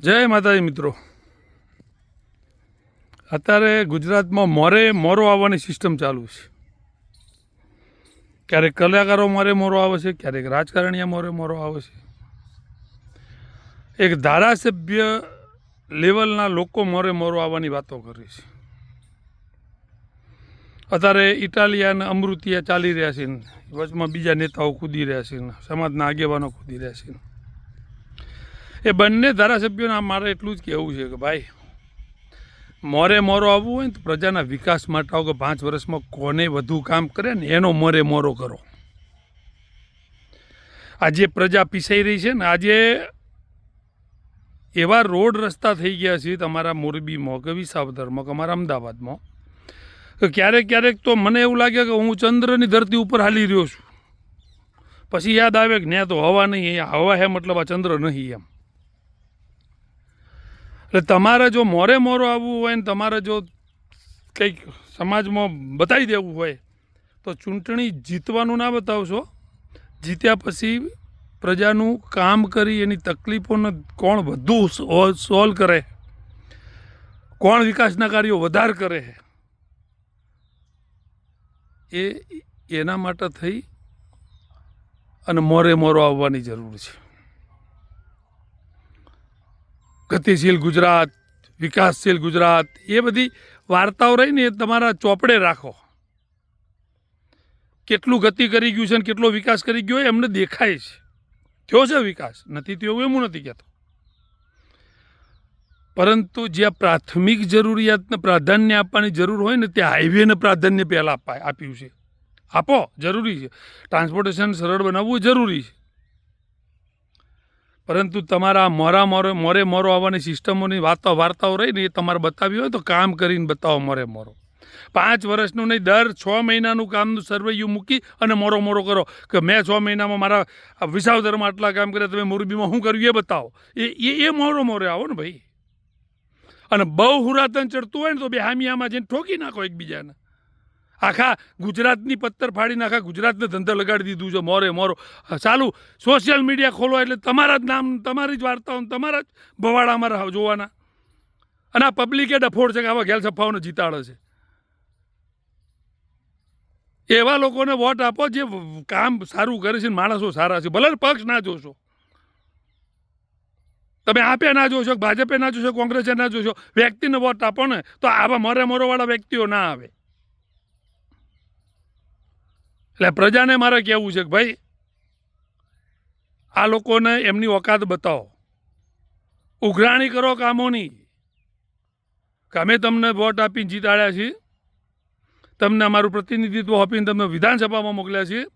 જય માતાજી મિત્રો. અત્યારે ગુજરાતમાં મોરે મોરો આવવાની સિસ્ટમ ચાલુ છે. ક્યારેક કલાકારો મોરે મોરો આવે છે, ક્યારેક રાજકારણીયા મોરે મોરો આવે છે. એક ધારાસભ્ય લેવલના લોકો મોરે મોરો આવવાની વાતો કરે છે. અત્યારે ઇટાલિયા અમૃતિયા ચાલી રહ્યા છે વચમાં બીજા નેતાઓ કૂદી રહ્યા છે સમાજના આગેવાનો કૂદી રહ્યા છે એ બંને ધારાસભ્યોને મારે એટલું જ કહેવું છે કે ભાઈ, મોરે મોરો આવવું હોય ને તો પ્રજાના વિકાસ માટે આવો કે પાંચ વર્ષમાં કોને વધુ કામ કરે ને એનો મોરે મોરો કરો. આજે પ્રજા પીસાઈ રહી છે ને આજે એવા રોડ રસ્તા થઈ ગયા છે તમારા મોરબીમાં કે વિસાવદરમાં કે અમારા અમદાવાદમાં કે ક્યારેક ક્યારેક તો મને એવું લાગે કે હું ચંદ્રની ધરતી ઉપર હાલી રહ્યો છું. પછી યાદ આવે કે ત્યાં તો હવા નહીં, હવા હે મતલબ આ ચંદ્ર નહીં એમ. એટલે તમારે જો મોરે મોરો આવવું હોય ને તમારે જો કંઈક સમાજમાં બતાવી દેવું હોય, તો ચૂંટણી જીતવાનું ના બતાવશો. જીત્યા પછી પ્રજાનું કામ કરી એની તકલીફોને કોણ વધુ સોલ્વ કરે? કોણ વિકાસના કાર્યો વધાર કરે? એ, એના માટે થઈ અને મોરે મોરો આવવાની જરૂર છે. ગતિશીલ ગુજરાત, વિકાસશીલ ગુજરાત, એ બધી વાર્તાઓ રહીને એ તમારા ચોપડે રાખો. કેટલું ગતિ કરી ગયું છે ને કેટલો વિકાસ કરી ગયો એમને દેખાય છે. થયો છે વિકાસ, નથી થયો એવું નથી કહેતો. પરંતુ જ્યાં પ્રાથમિક જરૂરિયાતને પ્રાધાન્ય આપવાની જરૂર હોય ને ત્યાં હાઈવેને પ્રાધાન્ય પહેલાં આપ્યું છે. આપો, જરૂરી છે. ટ્રાન્સપોર્ટેશન સરળ બનાવવું જરૂરી છે. પરંતુ તમારા મોરા મોરે મોરે મોરો આવવાની સિસ્ટમોની વાતો વાર્તાઓ રહી ને એ તમારે બતાવી હોય તો કામ કરીને બતાવો મોરે મોરો. પાંચ વર્ષનું નહીં, દર છ મહિનાનું કામનું સર્વૈયું મૂકી અને મોરો મોરો કરો. કે મેં છ મહિનામાં મારા વિસાવદરમાં આટલા કામ કર્યા, તમે મોરબીમાં શું કર્યું એ બતાવો. એ એ એ મોરો મોરે આવો ને ભાઈ. અને બહુ હુરાતન ચડતું હોય ને તો બે હામિયામાં જઈને ઠોકી નાખો એકબીજાને. આખા ગુજરાતની પત્તર ફાડીને આખા ગુજરાતને ધંધા લગાડી દીધું છે, મોરે મોરો. ચાલુ સોશિયલ મીડિયા ખોલો એટલે તમારા જ નામ, તમારી જ વાર્તાઓ તમારા જ ભવાડા અમારા જોવાના. અને આ પબ્લિકે ડફોડ છે કે આવા ઘેલ સફાઓને જીતાડે છે. એવા લોકોને વોટ આપો જે કામ સારું કરે છે માણસો સારા છે. ભલે પક્ષ ના જોશો. તમે આપે ના જોશો, ભાજપે ના જોશો, કોંગ્રેસે ના જોશો, વ્યક્તિને વોટ આપો ને, તો આવા મોરે મોરોવાળા વ્યક્તિઓ ના આવે. એટલે પ્રજાને મારે કહેવું છે કે ભાઈ, આ લોકોને એમની ઓકાત બતાવો. ઉઘરાણી કરો કામોની. કે અમે તમને વોટ આપીને જીતાડ્યા છીએ. તમને અમારું પ્રતિનિધિત્વ આપીને તમને વિધાનસભામાં મોકલ્યા છીએ.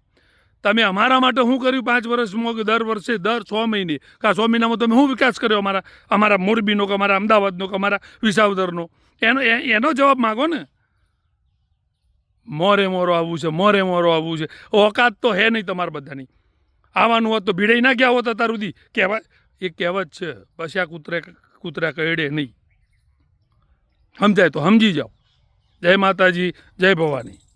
તમે અમારા માટે શું કર્યું પાંચ વર્ષમાં કે દર વર્ષે દર છ મહિને? કે છ મહિનામાં તમે શું વિકાસ કર્યો અમારા અમારા મોરબીનો કે અમારા અમદાવાદનો કે અમારા વિસાવદરનો? એનો એનો જવાબ માગો ને. મોરે મોરો આવવું છે, મોરે મોરો આવવું છે. ઓકાત તો હે નહીં તમારા બધાની. આવવાનું હોત તો ભીડાઈ ના ગયા હોત અત્યાર સુધી. કહેવાય, એ કહેવત છે પછી આ કૂતરે, કૂતરા કહેડે નહીં. સમજાય તો સમજી જાઓ. જય માતાજી, જય ભવાની.